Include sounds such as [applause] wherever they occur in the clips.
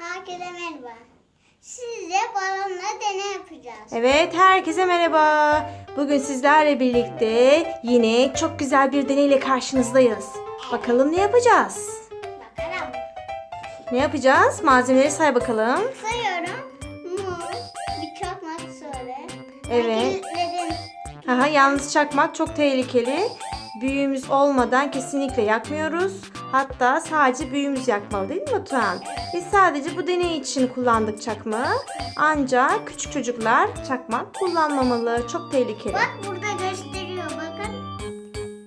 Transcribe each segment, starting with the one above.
Herkese merhaba. Sizle balonla deney yapacağız. Evet, herkese merhaba. Bugün sizlerle birlikte yine çok güzel bir deneyle karşınızdayız. Bakalım ne yapacağız? Bakalım. Ne yapacağız? Malzemeleri say bakalım. Sayıyorum. Muz, bir çakmak söyle. Evet. Aha, yalnız çakmak çok tehlikeli. Büyüğümüz olmadan kesinlikle yakmıyoruz. Hatta sadece büyüğümüz yakmalı değil mi Batuhan? Biz sadece bu deney için kullandık çakmağı. Ancak küçük çocuklar çakmak kullanmamalı. Çok tehlikeli. Bak burada gösteriyor bakın.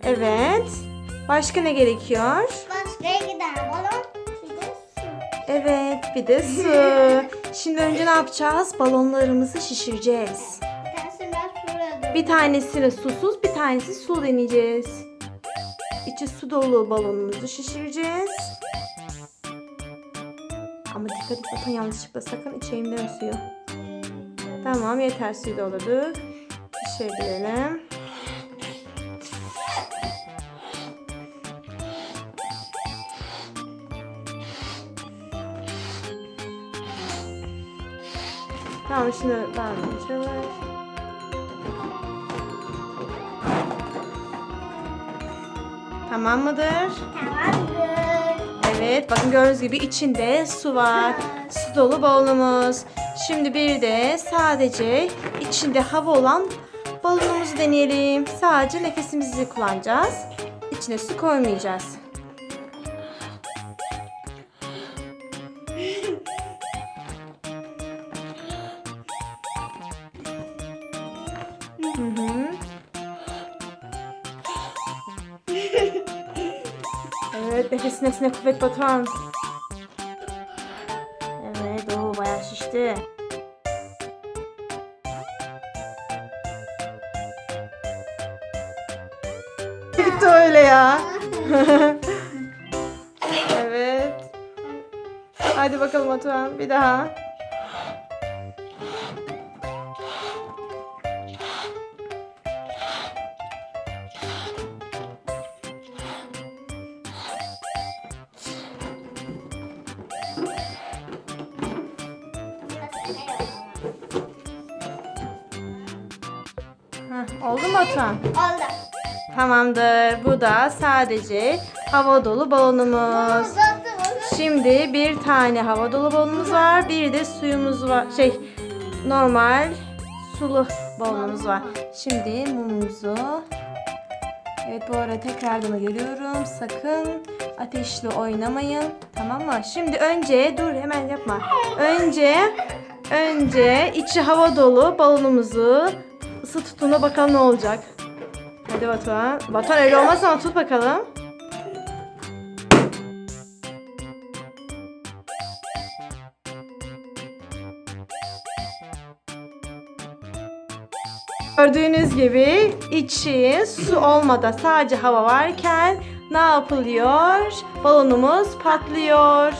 Evet. Başka ne gerekiyor? Başka tane balon. Bir de su. Evet, bir de su. [laughs] Şimdi önce ne yapacağız? Balonlarımızı şişireceğiz. Bir tanesini susuz, bir tanesi su deneyeceğiz. İçi su dolu balonumuzu şişireceğiz. Ama dikkat et bakın yanlışlıkla sakın içeyim deme suyu. Tamam yeter suyu doldurduk. Şişirelim. Tamam şimdi ben çalış. Tamam mıdır? Tamamdır. Evet bakın gördüğünüz gibi içinde su var. Su dolu balonumuz. Şimdi bir de sadece içinde hava olan balonumuzu deneyelim. Sadece nefesimizi kullanacağız. İçine su koymayacağız. Evet nefes nefsine kuvvet Batuhan. Evet o bayağı şişti. Gitti öyle ya. [laughs] evet. Hadi bakalım Batuhan bir daha. Heh, oldu mu Batuhan? Oldu. Tamamdır. Bu da sadece hava dolu balonumuz. Şimdi bir tane hava dolu balonumuz var. Bir de suyumuz var. Şey normal sulu balonumuz var. Şimdi mumumuzu Evet bu arada tekrardan uyarıyorum. Sakın ateşli oynamayın. Tamam mı? Şimdi önce dur hemen yapma. Önce önce içi hava dolu balonumuzu ısı tuttuğunda bakalım ne olacak. Hadi Batuhan. Batuhan öyle olmazsa ama tut bakalım. Gördüğünüz gibi içi su olmadan sadece hava varken ne yapılıyor? Balonumuz patlıyor.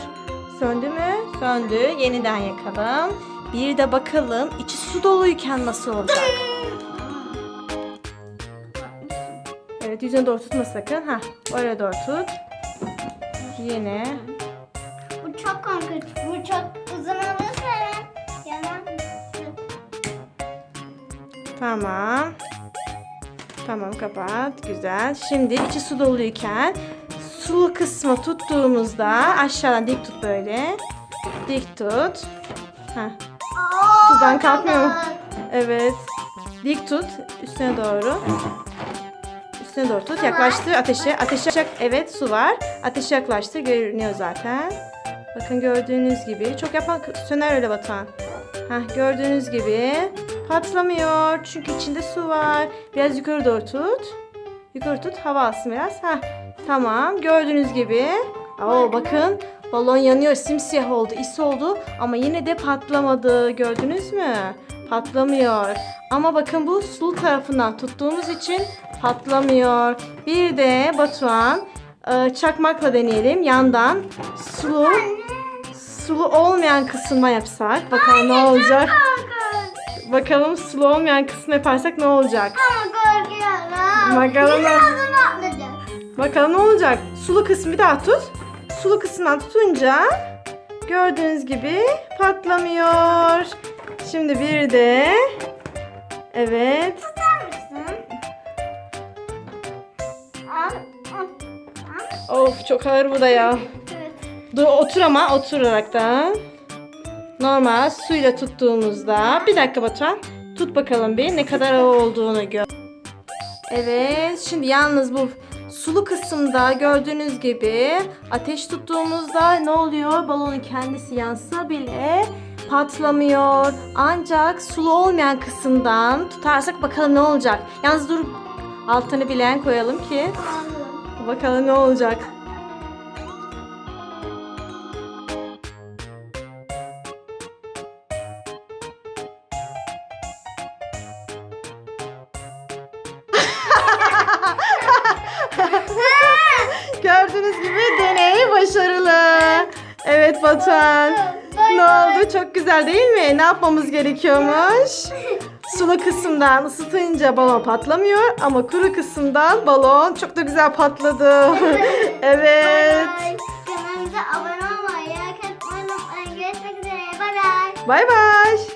Söndü mü? Söndü. Yeniden yakalım. Bir de bakalım içi su doluyken nasıl olacak? Evet yüzüne doğru tutma sakın. Ha, oraya doğru tut. Yine. Bu çok korkunç. Bu çok uzun olursa yanar. Tamam. Tamam kapat. Güzel. Şimdi içi su doluyken sulu kısmı tuttuğumuzda aşağıdan dik tut böyle. Dik tut. Heh. Sudan kalkmıyor mu? Evet. Dik tut. Üstüne doğru. Üstüne doğru tut. Yaklaştır ateşe. Ateşe yak- Evet su var. Ateşe yaklaştır. Görünüyor zaten. Bakın gördüğünüz gibi. Çok yapan söner öyle batan. Heh, gördüğünüz gibi patlamıyor. Çünkü içinde su var. Biraz yukarı doğru tut. Yukarı tut. Hava alsın biraz. Heh, tamam. Gördüğünüz gibi. Oo, bakın balon yanıyor. Simsiyah oldu. is oldu. Ama yine de patlamadı. Gördünüz mü? Patlamıyor. Ama bakın bu sulu tarafından tuttuğumuz için patlamıyor. Bir de Batuhan e, çakmakla deneyelim. Yandan sulu sulu olmayan kısma yapsak. Bakalım ne olacak. Bakalım sulu olmayan kısmı yaparsak ne olacak? Bakalım. Bakalım ne olacak? Sulu kısmı bir daha tut. Sulu kısmından tutunca gördüğünüz gibi patlamıyor. Şimdi bir de evet Tutar mısın? Of çok ağır bu da ya. Evet. Dur otur ama oturarak da. Normal suyla tuttuğumuzda bir dakika Batuhan tut bakalım bir ne kadar ağır olduğunu gör. Evet şimdi yalnız bu sulu kısımda gördüğünüz gibi ateş tuttuğumuzda ne oluyor? Balonun kendisi yansa bile patlamıyor. Ancak sulu olmayan kısımdan tutarsak bakalım ne olacak. Yalnız dur altını bilen koyalım ki bakalım ne olacak. Evet Batuhan. Ne oldu? Çok güzel değil mi? Ne yapmamız gerekiyormuş? [laughs] Sulu kısımdan ısıtınca balon patlamıyor ama kuru kısımdan balon çok da güzel patladı. [laughs] evet. Kanalımıza abone olmayı, like atmayı unutmayın. Görüşmek üzere. Bay bay. Bay bay.